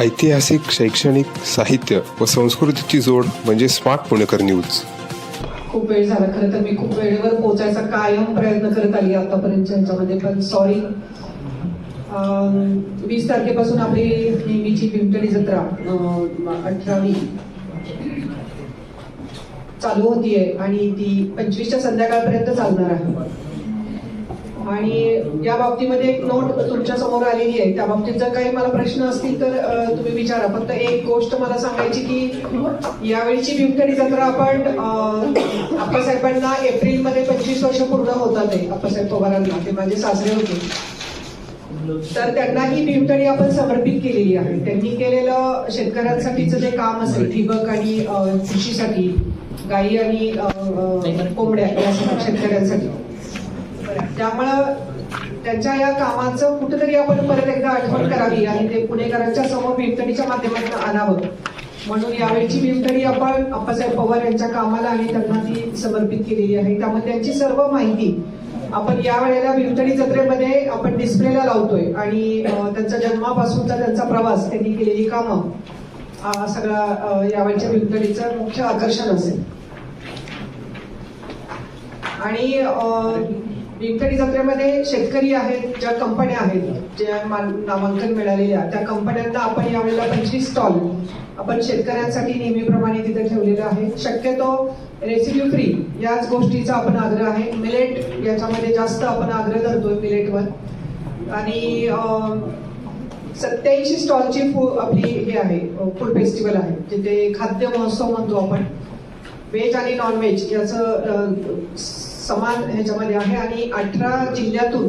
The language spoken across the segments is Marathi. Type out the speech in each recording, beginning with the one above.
ऐतिहासिक शैक्षणिक साहित्य व संस्कृतीची जोड म्हणजे स्मार्ट पुणेकर न्यूज. खूप वेळ झाला खरं तर मी खूप वेळेवर पोहोचायचा कायम प्रयत्न करत आली आतापर्यंत यांच्यामध्ये पण सॉरी वीस तारखेपासून आपली नेहमीची पिंपळी जत्रा अठरावी चालू होतीये आणि ती पंचवीसच्या संध्याकाळपर्यंत चालणार आहे. आणि या बाबतीमध्ये एक नोट तुमच्यासमोर आलेली आहे. त्या बाबतीत जर काही मला प्रश्न असतील तर तुम्ही विचारा. फक्त एक गोष्ट मला सांगायची की यावेळीची भीमथडी जत्रा आपण अ, आप्पासाहेबांना एप्रिलमध्ये पंचवीस वर्ष पूर्ण होतात आहे आप्पासाहेब पवारांना. ते माझे सासरे होते. तर त्यांना ही भीमथडी आपण समर्पित केलेली आहे. त्यांनी केलेलं शेतकऱ्यांसाठीचं जे काम असेल ठिबक आणि कृषीसाठी गायी आणि कोंबड्या यासाठी शेतकऱ्यांसाठी. त्यामुळं त्यांच्या या कामाचं कुठेतरी आपण परत एकदा आठवण करावी आणि ते पुणेकरांच्या समोर भीमथडीच्या माध्यमातून आणावं म्हणून यावेळीची भीमथडी आपण अप्पासाहेब पवार यांच्या कामाला आणि त्यांना ती समर्पित केलेली आहे. त्यामुळे त्यांची सर्व माहिती आपण या वेळेला भीमथडी जत्रेमध्ये आपण डिस्प्लेला लावतोय आणि अं, त्यांच्या जन्मापासूनचा त्यांचा प्रवास त्यांनी केलेली कामं हा सगळा यावेळच्या भीमथडीचं मुख्य आकर्षण असेल. आणि अं, जत्रेमध्ये शेतकरी आहेत ज्या कंपन्या आहेत ज्या नामांकन मिळालेल्या त्या कंपन्यांना आपण यावेळेला पंचवीस स्टॉल आपण शेतकऱ्यांसाठी नेहमीप्रमाणे तिथे ठेवलेलं आहे. शक्यतो रेसिड्यू फ्री याच गोष्टीचा आपण आग्रह आहे. मिलेट याच्यामध्ये जास्त आपण आग्रह धरतोय मिलेटवर आणि सत्याऐंशी स्टॉलची फूड आपली हे आहे फूड फेस्टिवल आहे जिथे खाद्य महोत्सव म्हणतो आपण. व्हेज आणि नॉन व्हेज याचं समान ह्याच्यामध्ये आहे आणि अठरा जिल्ह्यातून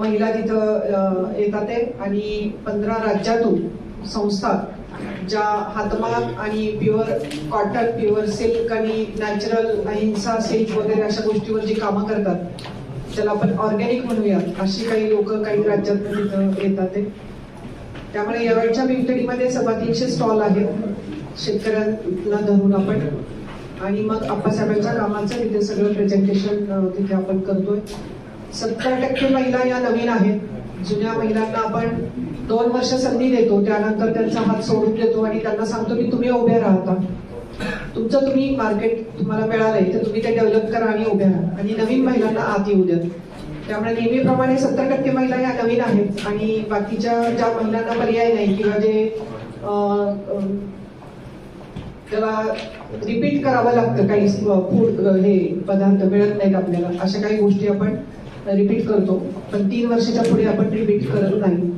महिला तिथं येतात आहे आणि पंधरा राज्यातून संस्था ज्या हातमाग आणि प्युअर कॉटन प्युअर सिल्क आणि नॅचरल अहिंसा सिल्क वगैरे अशा गोष्टीवर जी कामं करतात त्याला आपण ऑर्गॅनिक म्हणूयात. अशी काही लोक काही राज्यात तिथं येतात त्यामुळे यावेळच्या भीमथडीमध्ये सव्वा तीनशे स्टॉल आहेत. शेतकऱ्यांना धरून आपण आणि मग आप्पासाहेबांच्या कामाचं तिथे सगळं प्रेझेंटेशन तिथे आपण करतोय. सत्तर टक्के महिला या नवीन आहेत. जुन्या महिलांना आपण दोन वर्ष संधी देतो. त्यानंतर त्यांचा हात सोडून देतो आणि त्यांना सांगतो की तुम्ही उभ्या राहता तुमचं तुम्ही मार्केट तुम्हाला मिळालंय तर तुम्ही ते डेव्हलप करा आणि उभ्या राहा. आणि नवीन महिलांना आत येऊ द्या. त्यामुळे नेहमीप्रमाणे सत्तर टक्के महिला या नवीन आहेत. आणि बाकीच्या ज्या महिलांना पर्याय नाही किंवा जे त्याला रिपीट करावं लागतं. काही फूड हे पदार्थ मिळत नाहीत आपल्याला. अशा काही गोष्टी आपण रिपीट करतो. पण तीन वर्षाच्या पुढे आपण रिपीट करत नाही.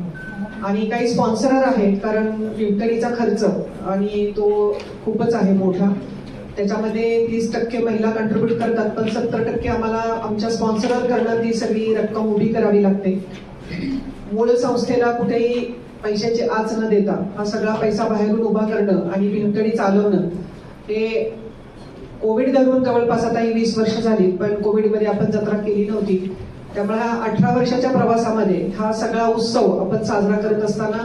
आणि काही स्पॉन्सरर आहेत कारण भीमथडीचा खर्च आणि तो खूपच आहे मोठा. त्याच्यामध्ये तीस टक्के महिला कंट्रीब्यूट करतात पण सत्तर टक्के आम्हाला आमच्या स्पॉन्सरर करणं ती सगळी रक्कम उभी करावी लागते. मूळ संस्थेला कुठेही पैशाची आच न देता हा सगळा पैसा बाहेरून उभा करणं आणि भीमथडी चालवणं हे कोविड धरून जवळपास आता ही वीस वर्ष झाली पण कोविडमध्ये आपण जत्रा केली नव्हती. त्यामुळे हा अठरा वर्षाच्या प्रवासामध्ये हा सगळा उत्सव आपण साजरा करत असताना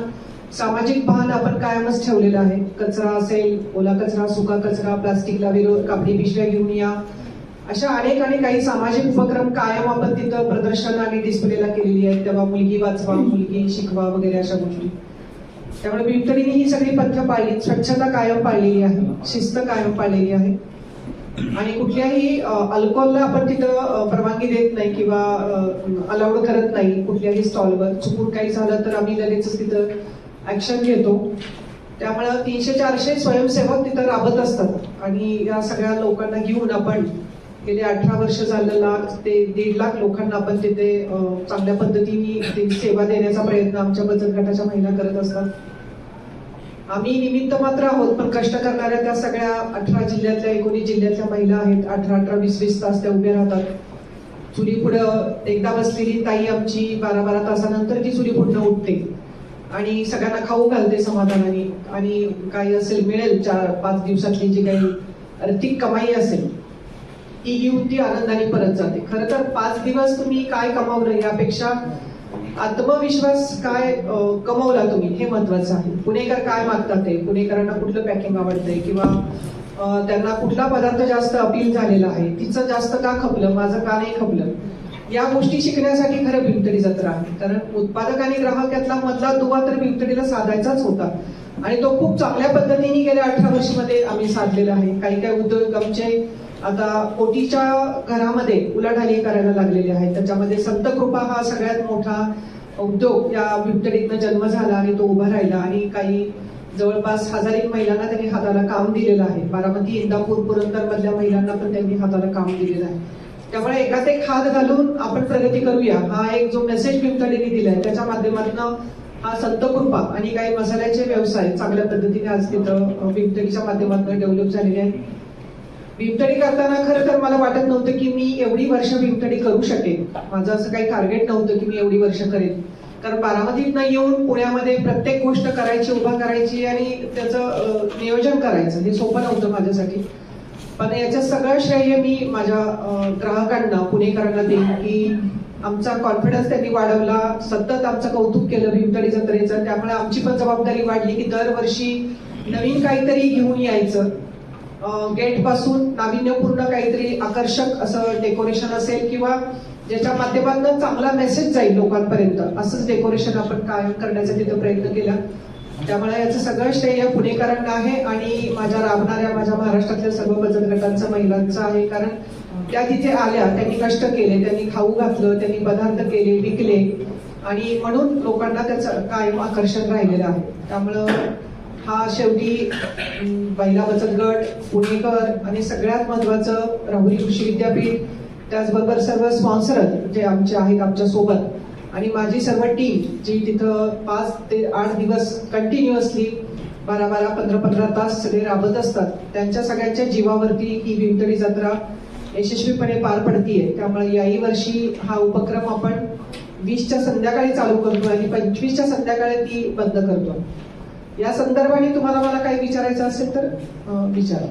सामाजिक भान आपण कायमच ठेवलेलं आहे. कचरा असेल ओला कचरा सुका कचरा प्लास्टिकला विरोध कापडी पिशव्या घेऊन या अशा अनेक आणि काही सामाजिक उपक्रम कायम आपण तिथं प्रदर्शन आणि डिस्प्लेला केलेली आहेत. तेव्हा मुलगी वाचवा मुलगी शिकवा वगैरे अशा गोष्टी. त्यामुळे भीमतडीने ही सगळी पथ्य पाळली. स्वच्छता कायम पाळलेली आहे. शिस्त कायम पाळलेली आहे. आणि कुठल्याही अल्कोहोलला आपण तिथं परवानगी देत नाही किंवा अलाउड करत नाही कुठल्याही स्टॉलवर चुकून काही झालं तर आम्ही लगेचच तिथं ऍक्शन घेतो. त्यामुळं तीनशे चारशे स्वयंसेवक तिथं राबत असतात. आणि या सगळ्या लोकांना घेऊन आपण गेले अठरा वर्ष झालं लाख ते दीड लाख लोकांना आपण तिथे चांगल्या पद्धतीने ते सेवा देण्याचा प्रयत्न आमच्या बचत गटाच्या महिला करत असतात. आम्ही निमित्त मात्र आहोत पण कष्ट करणाऱ्या त्या सगळ्या अठरा जिल्ह्यातल्या एकोणीस जिल्ह्यातल्या महिला आहेत. अठरा अठरा वीस वीस तास त्या उभ्या राहतात. चुली पुढं एकदा बसलेली ताई आमची बारा बारा तासानंतर ती चुली पुढनं उठते. आणि सगळ्यांना खाऊ घालते समाधानाने. आणि काही असेल मिळेल चार पाच दिवसातली जी काही आर्थिक कमाई असेल ती घेऊन ती आनंदाने परत जाते. खरं तर पाच दिवस तुम्ही काय कमावलं यापेक्षा आत्मविश्वास काय कमवला तुम्ही हे महत्वाचं आहे. पुणेकर काय मागतात ते? पुणेकरांना कुठलं पॅकिंग आवडतंय किंवा त्यांना कुठला पदार्थ जास्त अपील झालेला आहे? तिचं जास्त का खपलं? माझं का नाही खपलं? या गोष्टी शिकण्यासाठी खरं भिमतडी जत्रा आहे. कारण उत्पादक आणि ग्राहक यातला मधला दुवा तर भिमतडीला साधायचाच होता. आणि तो खूप चांगल्या पद्धतीने गेल्या अठरा वर्षामध्ये आम्ही साधलेला आहे. काही काही उद्योग आमचे आता पोटीच्या घरामध्ये उलाढाली करायला लागलेले आहेत त्याच्यामध्ये संत कृपा हा सगळ्यात मोठा उद्योग या भीमतडीतनं जन्म झाला आणि तो उभा राहिला आणि काही जवळपास हजारिक महिलांना त्यांनी हाताला काम दिलेलं आहे. बारामती इंदापूर पुरंदर मधल्या महिलांना पण त्यांनी हाताला काम दिलेलं आहे. त्यामुळे एकात एक हात घालून आपण प्रगती करूया. हा एक जो मेसेज भीमतडीने दिलाय त्याच्या माध्यमातून हा संत कृपा आणि काही मसाल्याचे व्यवसाय चांगल्या पद्धतीने आज तिथं अ, माध्यमातून डेव्हलप झालेले आहेत. भीमतडी करताना खरं तर मला वाटत नव्हतं की मी एवढी वर्ष भीमतडी करू शकेन. माझं असं काही टार्गेट नव्हतं की मी एवढी वर्ष करेन. कारण बारामतीतनं येऊन पुण्यामध्ये प्रत्येक गोष्ट करायची उभा करायची आणि त्याचं नियोजन करायचं हे सोपं नव्हतं माझ्यासाठी. पण याचं सगळं श्रेय मी माझ्या ग्राहकांना पुणेकरांना देईन की आमचा कॉन्फिडन्स त्यांनी वाढवला. सतत आमचं कौतुक केलं भीमतडी जत्रेचं. त्यामुळे आमची पण जबाबदारी वाढली की दरवर्षी नवीन काहीतरी घेऊन यायचं. गेटपासून नाविन्यपूर्ण काहीतरी आकर्षक असं डेकोरेशन असेल किंवा ज्याच्या माध्यमातून चांगला मेसेज जाईल लोकांपर्यंत असंच डेकोरेशन आपण कायम करण्याचा तिथं प्रयत्न केला. त्यामुळे याचं सगळं श्रेय पुणेकरांना आहे आणि माझ्या राबणाऱ्या माझ्या महाराष्ट्रातल्या सर्व बचत गटांचं महिलांचं आहे. कारण त्या तिथे आल्या त्यांनी कष्ट केले त्यांनी खाऊ घातलं त्यांनी पदार्थ केले विकले. आणि म्हणून लोकांना त्याचं कायम आकर्षण राहिलेलं आहे. त्यामुळं हा शेवटी महिला बचत गट पुणेकर आणि सगळ्यात महत्वाचं राहुरी कृषी विद्यापीठ त्याचबरोबर सर्व स्पॉन्सर जे आमचे आहेत आमच्यासोबत. आणि माझी सर्व टीम जी तिथं पाच ते आठ दिवस कंटिन्युअसली बारा बारा पंधरा पंधरा तास सगळे राबत असतात त्यांच्या सगळ्यांच्या जीवावरती ही भीमतडी जत्रा यशस्वीपणे पार पडतीये. त्यामुळे याही वर्षी हा उपक्रम आपण वीसच्या संध्याकाळी चालू करतो आणि पंचवीसच्या संध्याकाळी ती बंद करतो या संदर्भाने तुम्हाला मला काही विचारायचं असेल तर विचारा.